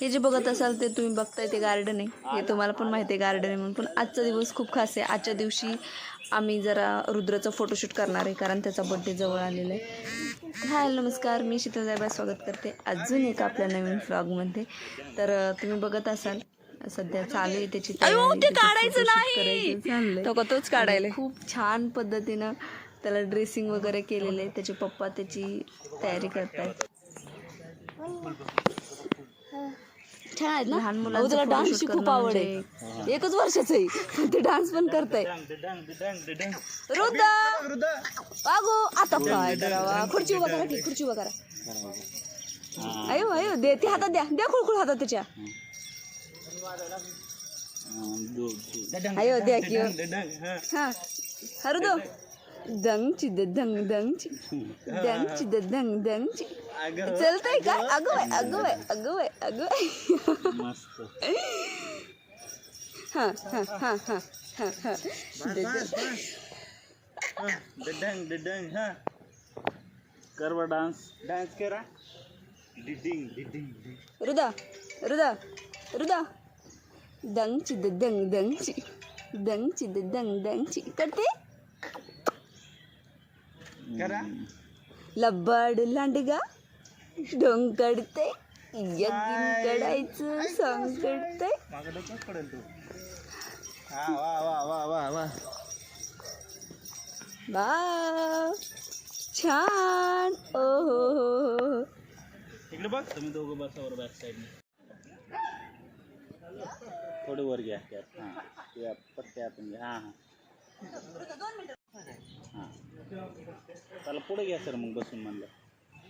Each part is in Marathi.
हे जे बघत असाल ते तुम्ही बघताय ते गार्डन आहे हे तुम्हाला पण माहिती आहे गार्डन आहे म्हणून. पण आजचा दिवस खूप खास आहे. आजच्या दिवशी आम्ही जरा रुद्राचं फोटोशूट करणार आहे कारण त्याचा बड्डे जवळ आलेला आहे. हाय नमस्कार. मी शीतल स्वागत करते. अजून एक आपल्या नवीन व्लॉगमध्ये तर तुम्ही बघत असाल सध्या चालू आहे त्याची चाललंय. तो तोच काढायला खूप छान पद्धतीनं त्याला ड्रेसिंग वगैरे केलेलं आहे. त्याचे पप्पा त्याची तयारी करतायत. छान आहेत ना. लहान अहो, त्याला मुलांचं डान्सची photoshoot खूप करणं आवड म्हणजे आहे एकच वर्षाचं आहे. पण ते डान्स पण करताय. रुद्र बागो आता काय करावा खुर्ची उभा करा की खुर्ची उभा करा. अयो अयो दे ते हातात द्या. द्या खुळखुळ हातात त्याच्या अयो द्या की हा. दो दंगची द दंग दंगची. दंगची द दंग दंगची. चलतंय का? अगं. बाय अगं बाय अगं बाय अगं बाय हा हा हा हा हा हा. करवा डान्स. डान्स करा. डिडिंग डिडिंग रुदा रुदा रुदा. दंगची दंग दंगची. दंगची दंग दंगची. करते? करा लब्बाड लांडगा डोंग कडते यगिन कडायचं सॉंग कडते मागं डोकंच पडेल तू हा वा वा वा वा वा वा छान ओ हो हो हो इकडे बघ तुम्ही दोघं बसावर बॅक साईडने थोडं वर घ्या त्यात हां त्या पत्त्या आतून घ्या हां हां हां त्याला पुढे घ्या सर मग बसून म्हणलं.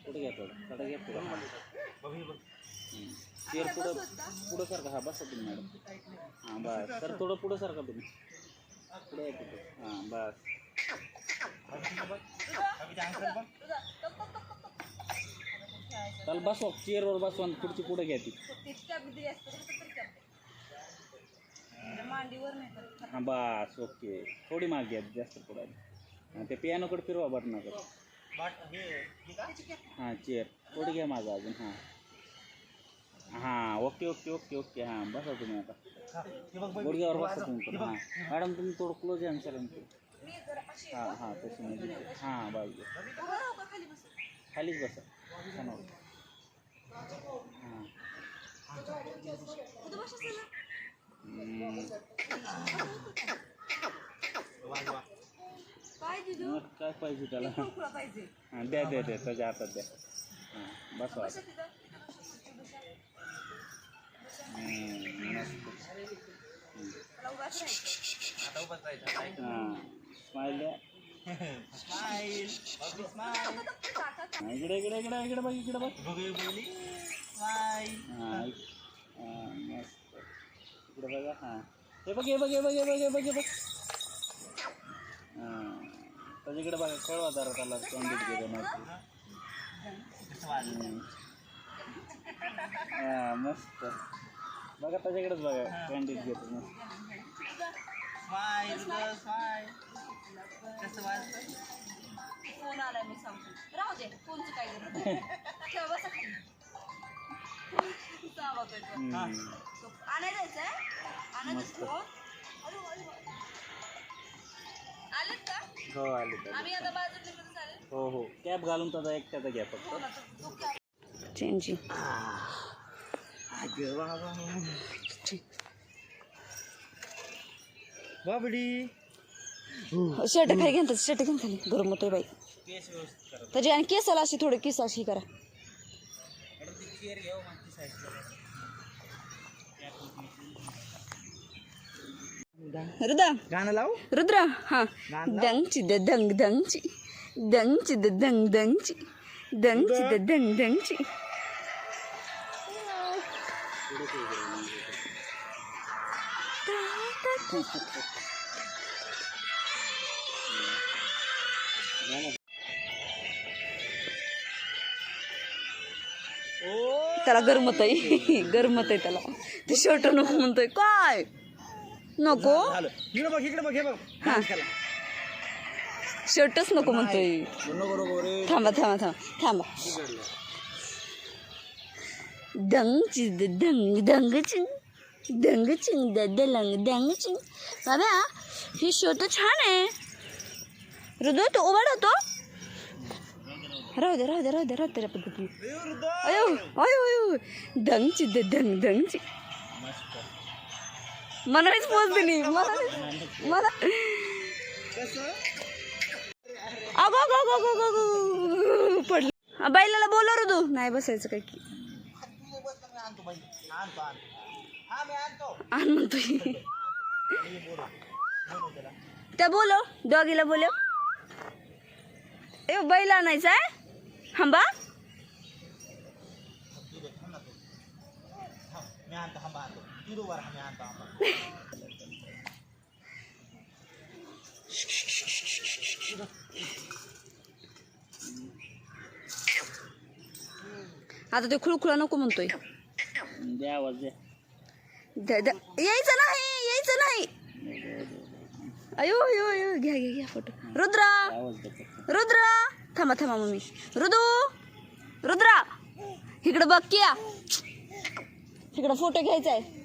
पुढे घ्या थोडं. थोडं घ्या पुढं. चेअर पुढं पुढं सारखं. हा बसा तुम्ही मॅडम. हां बस. सर थोडं पुढं सारखा तुम्ही. पुढे या तिथे. हां बस. त्याला बसवा. चेअरवर बसवा आणि खुर्ची पुढे घ्या ती. हां बस. ओके. थोडी माग घ्या जास्त पुढे हाँ ते पियानोकडे फिरवा बटनाकडे हाँ चेअर थोडी घ्या माझं अजून हाँ हाँ ओके ओके ओके ओके हाँ बसा तुम्ही आता गुडघ्यावर बसा तुम्ही हाँ मॅडम तुम्ही थोडं क्लोज आहे सर हाँ हाँ म्हणजे हाँ बाजू खालीच बसा छान वाटतं हाँ मग काय पाहिजे त्याला? हां द्या द्या द्या त्याच्या हातात द्या. हां बसवा. हां स्माईल द्या. हां, इकडे इकडे इकडे इकडे बघ इकडे बघ. हां इक- हां, मस्त. इकडे बघा हां. हे बघ हे बघ हे बघ हे बघ हे बघ हे बघ. त्याच्याकडे बघा कळवा जरा त्याला घेतो हां मस्त. बघा त्याच्याकडेच बघा कॅन्डिड घेतो मस्त. फोन मी सांगतो. राहू दे फोनचं काय ठेवा बसा जायचंय? आणायचं. फोन. आलेत का? हो आले तर आम्ही आता बाजूला निघून चालेल. हो हो. कॅप घालून त्याचा एकट्याचा घ्या फक्त. चेंजी. बाबडी. शर्ट खाली घेऊन शर्ट घेऊन खाली. गरम होतोय बाई. त्याची आणि केसाला अशी थोडी केस अशी करा. रुद्रा गाणं लावू रुद्रा हा दंगची द दंग दंगची दंगची द दंग दंगची दंगची द दंग दंगची त्याला गरमत आहे गरमत आहे त्याला ते शर्ट नको म्हणतोय काय नको. झालं इकडे बघ इकडे बघ हे बघ. हा. शर्टच नको म्हणतोय. नको नको रे. थांबा थांबा थांबा थांबा. दंग चिंग दंग दंग चिंग दंग चिंग दंग दंग चिंग बाबा हे शो तर छान आहे. हृदय तो उभा राहतो राहू दे राहू दे राहू दे राहू दे पद्धती अयो अयो अयो दंग चिंग दंग दंग चिंग मला पोच दिली नाही- मला अगो गो गो गो गो अगो पडलं. बैलाला बोला रे तू. नाही बसायचं काय की आण म्हणतोय. त्या बोलो डॉगीला बोलव. ए बैल आणायचा आहे हंबा आता ते खुळखुळा नको म्हणतोय द्या आवाज द्या द- द- यायचं नाही यायचं नाही अयो अयो अयो घ्या घ्या घ्या फोटो रुद्रा रुद्रा थांबा थांबा मम्मी रुदू रुद्रा इकडं बघ किया इकडं फोटो घ्यायचा आहे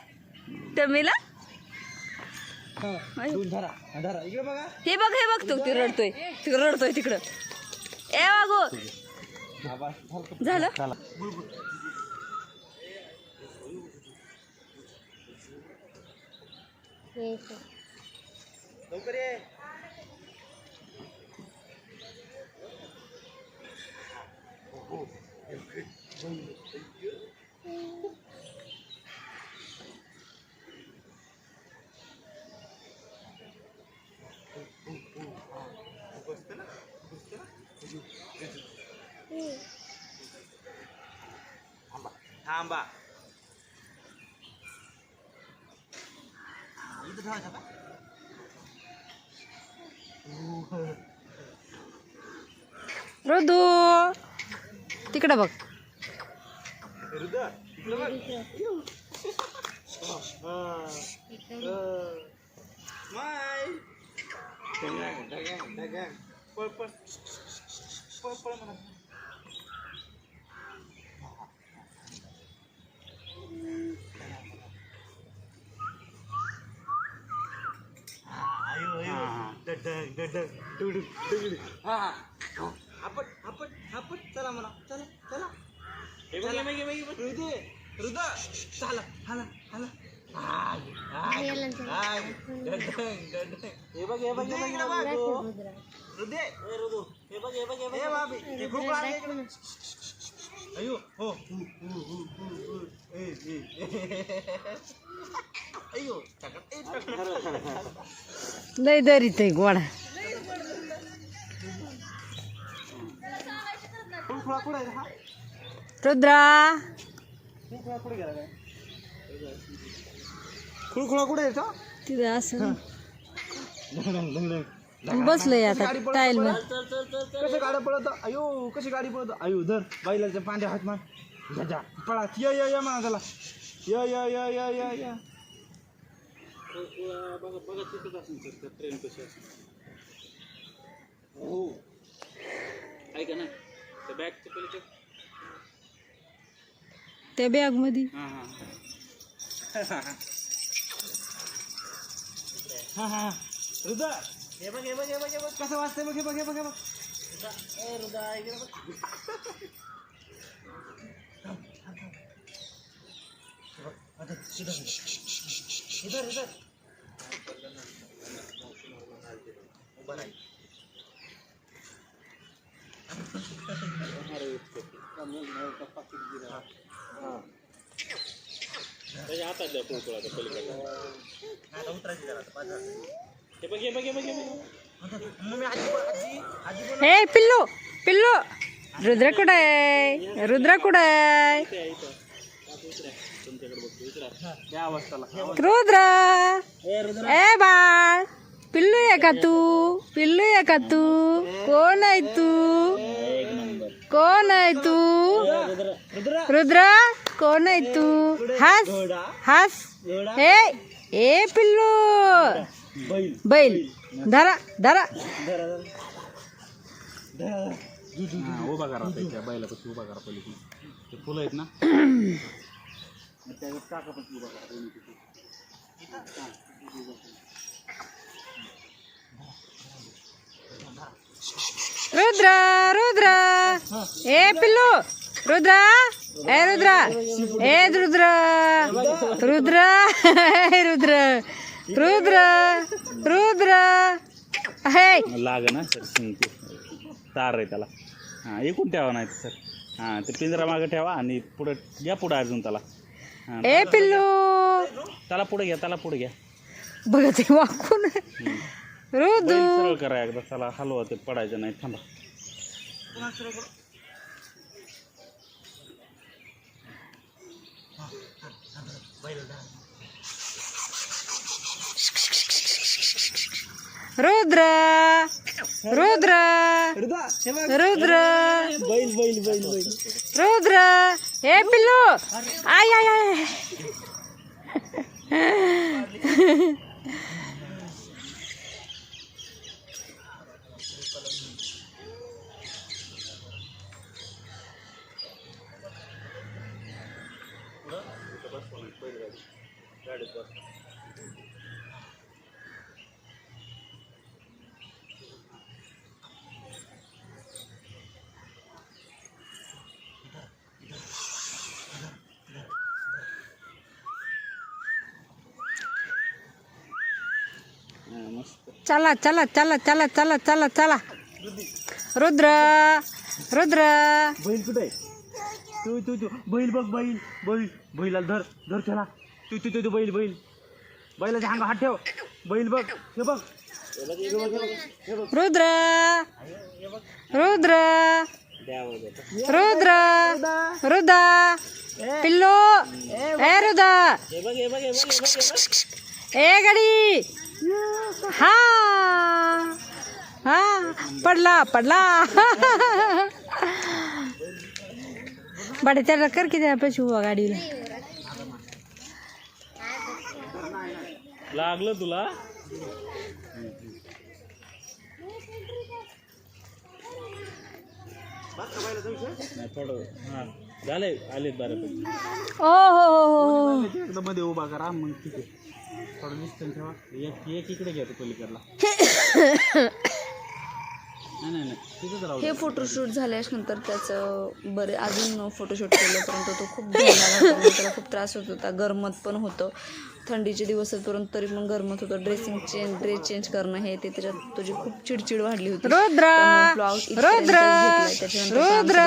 टमीला. हे बघ. हे बघ तू ते रडतोय. तिकडं रडतोय तिकडं. ए वागो झालं? थांबा रुदू तिकडं बघ माय पळ पळ आपण आपण आपण चला म्हणा चला चला हृदय हृदय चला हाला हाला हे बघ हे बघ हे बघ हृदय ए हे बघ हे बघ हे बघ हे बाबी हे खूप लागले इकडे. अयो हो हु, हु, हु, हु, हु. ए, ए, ए. अयो टाकत ए, टाकत. लय दरीत आहे गोडा खुळखुळा कुठे आहे रे हा? रुद्रा खुळखुळा कुठे गेला काय खुळखुळा कुठे आहे तो? तिथं असं धंगडंग, धंगडंग. बसलंय आता टाईल बघा. कसं गाडी पळत अयो कशी गाडी पळत अयो धर. बैलाच्या पांढ्या हात मार. जा जा. पळा. या या या त्याला या या या या या या. ट्रेन कशी हो ऐका ना त्या बॅगच्या पलीकडे त्या बॅगमध्ये हां. हां हां हां. हृदय. हे बघ हे बघ हे बघ हे बघ. कसं वाजतंय बघ हे बघ हे बघ हे बघ. ए, हृदय इकडे बघ. इधर इधर त्याच्या हातात द्या पलीकडे आता उतरायची जरा आता पाच हे पिल्लू पिल्लू. रुद्र कुठं आहे? रुद्र कुठं आहे? रुद्र. ए बाळ. पिल्लू आहे का तू? पिल्लू आहे का तू? कोण आहे तू? कोण आहे तू? रुद्र. कोण आहे तू? हस. हस. ए ए पिल्लू. बैल. धरा धरा. उभा करा बैलापाशी उभा करा पहिले ते फुलं आहेत ना? त्याच्यात काकापाशी उभा करा दोन्ही तिथे. रुद्र रुद्र. ए पिल्लू. रुद्र. ए रुद्र. ए रुद्र. रुद्र. ए रुद्र. रुद्र रुद्र. हे. लाग ना सर ते तार आहे त्याला. हां एकूण ठेवा नाही सर. हां ते पिंजरा मागं ठेवा आणि पुढं घ्या पुढं अजून त्याला. हां ए पिल्लू. त्याला पुढे घ्या त्याला पुढे घ्या. बघा ते वाकून रुदू. बैल सरळ करा एकदा त्याला हलवा ते पडायचं नाही थांबा. रुद्र रुद्र रुद्र बैल बैल बैल बैल रुद्र ए पिल्लू आय आय आय हां चला चला चला चला चला चला चला. रुद्र रुद्र. बैल कुठे तू तू तू. बैल बघ बैल बैल बैलाला धर धर त्याला. तू तू तू तू बैल बैल बैलाच्या अंगा हात ठेव. बैल बघ हे बघ. रुद्र रुद्र. रुद्र रुद्र पिल्लू. ए रुद्र हे बघ हे बघ हे बघ. ए गडी. हा. हा. पडला पडला. बडे त्याला कर किती पैसे उभा गाडीला. लागलं तुला? नाही थोडं हां झालंय आलेत बऱ्यापैकी ओ हो हो हो. त्याच्या एकदा मध्ये उभा करा मग ठीक आहे. थोडं डिस्टन्स ठेवा. एक एक इकडे घ्या पलीकडला. नाही नाही नाही. तिथंच राहू हे फोटोशूट झाल्यानंतर त्याचं बरे अजून फोटोशूट केलं परंतु तो खूप त्याला खूप त्रास होत होता. गरमत पण होतं. थंडीचे दिवस आहेत परंतु तरी पण गरमत होतं ड्रेसिंग चेंज ड्रेस चेंज करणं हे ते त्याच्यात तुझी खूप चिडचिड वाढली होती. इथपर्यंतच रुद्र!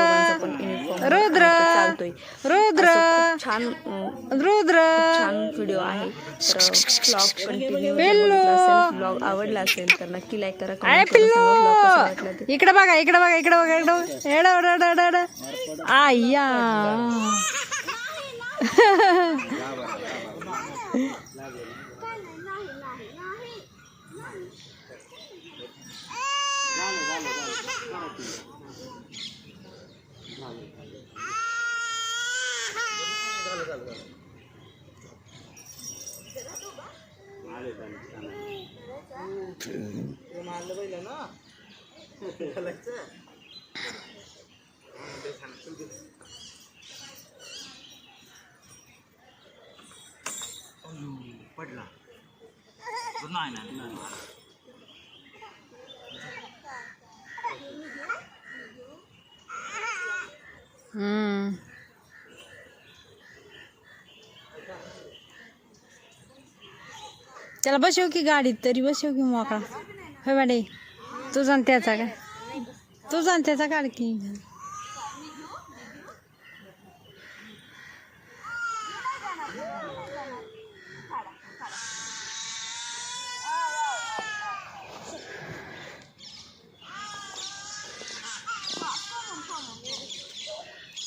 चालतोय. रुद्र! छान रुद्र! छान व्हिडिओ आहे. ब्लॉग कंटिन्यू ब्लॉग आवडला असेल तर नक्की लाईक करा करून पिल्लू! इकडे बघा इकडे बघा इकडे बघा इकडे एडा एडा एडा एडा एडा आय्या पडला. नाही नाही हम्म. त्याला बसव की गाडीत तरी बसव की मोकळा. होय बाडे तू जाण त्याचा काय तू जाण त्याचा काढ की.